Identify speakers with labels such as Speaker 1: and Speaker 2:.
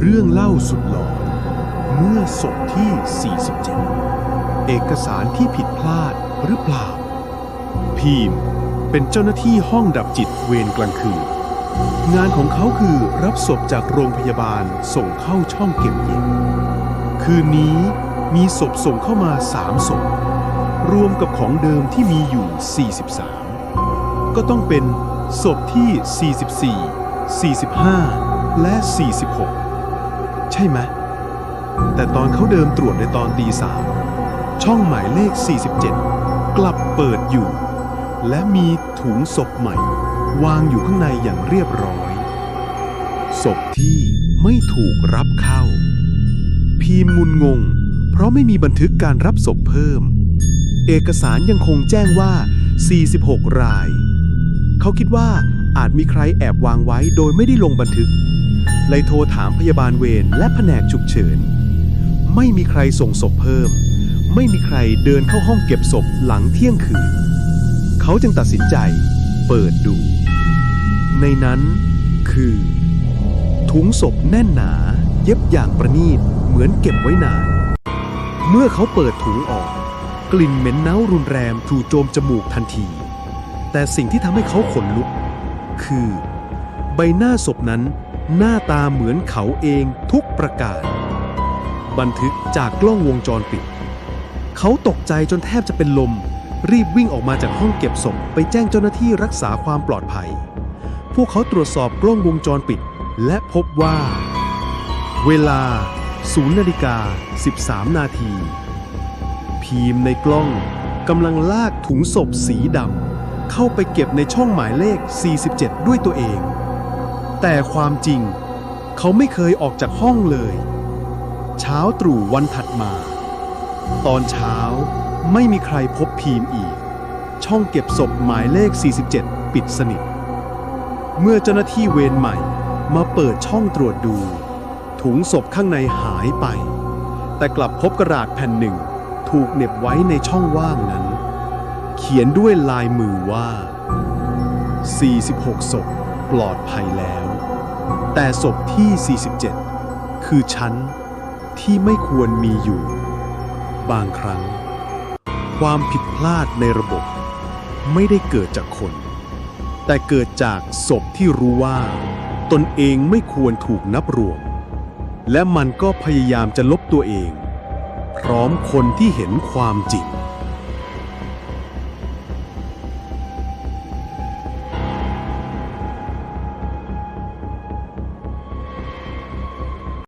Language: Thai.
Speaker 1: เรื่องเล่าสุดหลอนเมื่อศพที่ 47 เอกสารที่ผิดพลาดหรือเปล่า พีมเป็นเจ้าหน้าที่ห้องดับจิตเวรกลางคืน งานของเขาคือรับศพจากโรงพยาบาลส่งเข้าช่องเก็บเย็น คืนนี้มีศพส่งเข้ามาสามศพ รวมกับของเดิมที่มีอยู่ 43 ก็ต้องเป็นศพที่ 44 45 และ 46 ใช่ไหมแต่ตอนเขาเดิมตรวจในตอนตีสามช่องหมายเลข 47 กลับเปิดอยู่ และมีถุงศพใหม่ วางอยู่ข้างในอย่างเรียบร้อยศพที่ไม่ถูกรับเข้า พีมงุนงง เพราะไม่มีบันทึกการรับศพเพิ่ม เอกสารยังคงแจ้งว่า 46 ราย เขาคิดว่าอาจมีใครแอบวางไว้โดยไม่ได้ลงบันทึก เลยโทรถามพยาบาลเวรและแผนกฉุกเฉิน ไม่มีใครส่งศพเพิ่ม ไม่มีใครเดินเข้าห้องเก็บศพหลังเที่ยงคืน เขาจึงตัดสินใจเปิดดู ในนั้นคือ ถุงศพแน่นหนา เย็บอย่างประณีตเหมือนเก็บไว้นาน เมื่อเขาเปิดถุงออก กลิ่นเหม็นเน่ารุนแรงจู่โจมจมูกทันที แต่สิ่งที่ทำให้เขาขนลุก คือ ใบหน้าศพนั้น หน้าตาเหมือนเขาเองทุกประการ บันทึกจากกล้องวงจรปิด เขาตกใจจนแทบจะเป็นลม รีบวิ่งออกมาจากห้องเก็บศพไปแจ้งเจ้าหน้าที่รักษาความปลอดภัย พวกเขาตรวจสอบกล้องวงจรปิด และพบว่า เวลา0นาฬิกา13 นาที พีมในกล้องกำลังลากถุงศพสีดำเข้าไปเก็บในช่องหมายเลข 47 ด้วยตัวเอง แต่ความจริง เขาไม่เคยออกจากห้องเลย เช้าตรู่วันถัดมา ตอนเช้าไม่มีใครพบพีมอีก ช่องเก็บศพหมายเลข 47 ปิดสนิท เมื่อเจ้าหน้าที่เวรใหม่มาเปิดช่องตรวจดู ถุงศพข้างในหายไป แต่กลับพบกระดาษแผ่นหนึ่ง ถูกเหน็บไว้ในช่องว่างนั้น เขียนด้วยลายมือว่า 46 ศพปลอดภัยแล้ว แต่ศพที่ 47 คือชั้นที่ไม่ควรมีอยู่ บางครั้ง ความผิดพลาดในระบบ ไม่ได้เกิดจากคน แต่เกิดจากศพที่รู้ว่า ตนเองไม่ควรถูกนับรวม และมันก็พยายามจะลบตัวเอง พร้อมคนที่เห็นความจริง